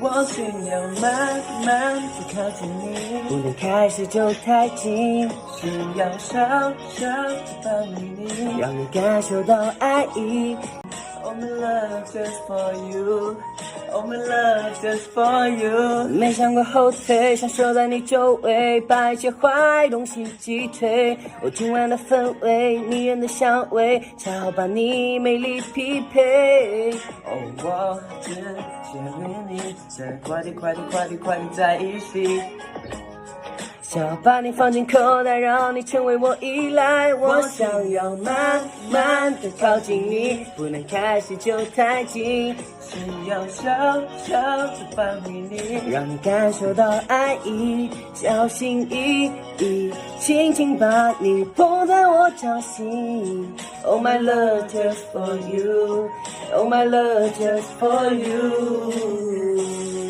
我需要慢慢的靠近你，不能开始就太近，需要稍稍的抱紧你，让你感受到爱意。Oh my love just for you, Oh my love just for you。没想过后退，想守在你周围，把一切坏东西击退。我今晚的氛围，迷人的香味，恰好把你美丽匹配。哦，我只想与你再快点、快点、快点、快点在一起。 想要把你放进口袋，让你成为我依赖。我想要慢慢的靠近你，不能开始就太近，需要小小的抱紧你，让你感受到爱意，小心翼翼，轻轻把你捧在我掌心。Oh my love just for you, Oh my love just for you.